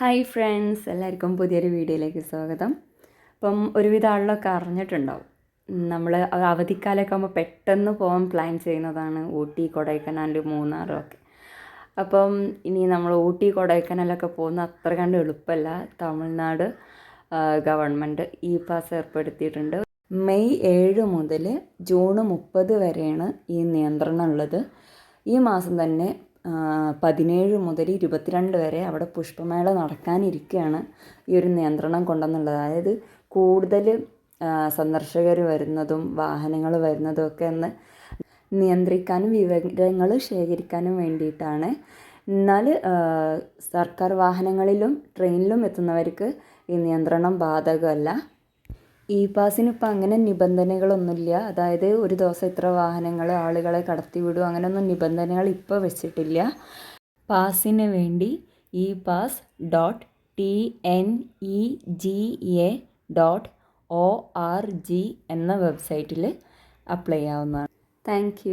Hi friends എല്ലാവർക്കും പുതിയൊരു വീഡിയോയിലേക്ക് സ്വാഗതം. അപ്പം ഒരുവിധ ആളിലൊക്കെ അറിഞ്ഞിട്ടുണ്ടാവും. നമ്മൾ അവധിക്കാലമൊക്കെ ആകുമ്പോൾ പെട്ടെന്ന് പോകാൻ പ്ലാൻ ചെയ്യുന്നതാണ് ഊട്ടി കൊടൈക്കനാൽ മൂന്നാറും ഒക്കെ അപ്പം ഇനി നമ്മൾ ഊട്ടി കൊടൈക്കനാലൊക്കെ പോകുന്ന അത്ര കണ്ട് എളുപ്പമല്ല. തമിഴ്നാട് ഗവൺമെന്റ് ഇ പാസ് ഏർപ്പെടുത്തിയിട്ടുണ്ട്. മെയ് ഏഴ് മുതൽ ജൂൺ മുപ്പത് വരെയാണ് ഈ നിയന്ത്രണം ഉള്ളത്. ഈ മാസം തന്നെ പതിനേഴ് മുതൽ ഇരുപത്തിരണ്ട് വരെ അവിടെ പുഷ്പമേള നടക്കാനിരിക്കുകയാണ് ഈ ഒരു നിയന്ത്രണം കൊണ്ടെന്നുള്ളത്. അതായത് കൂടുതൽ സന്ദർശകർ വരുന്നതും വാഹനങ്ങൾ വരുന്നതും ഒക്കെ ഒന്ന് നിയന്ത്രിക്കാനും വിവരങ്ങൾ ശേഖരിക്കാനും വേണ്ടിയിട്ടാണ്. എന്നാൽ സർക്കാർ വാഹനങ്ങളിലും ട്രെയിനിലും എത്തുന്നവർക്ക് ഈ നിയന്ത്രണം ബാധകമല്ല. ഇ പാസിന് ഇപ്പം അങ്ങനെ നിബന്ധനകളൊന്നുമില്ല. അതായത് ഒരു ദിവസം ഇത്ര വാഹനങ്ങൾ ആളുകളെ കടത്തിവിടും അങ്ങനെയൊന്നും നിബന്ധനകൾ ഇപ്പോൾ വെച്ചിട്ടില്ല. പാസിന് വേണ്ടി e pass dot T N E G A dot O R G എന്ന വെബ്സൈറ്റിൽ അപ്ലൈ ആവുന്നതാണ് താങ്ക്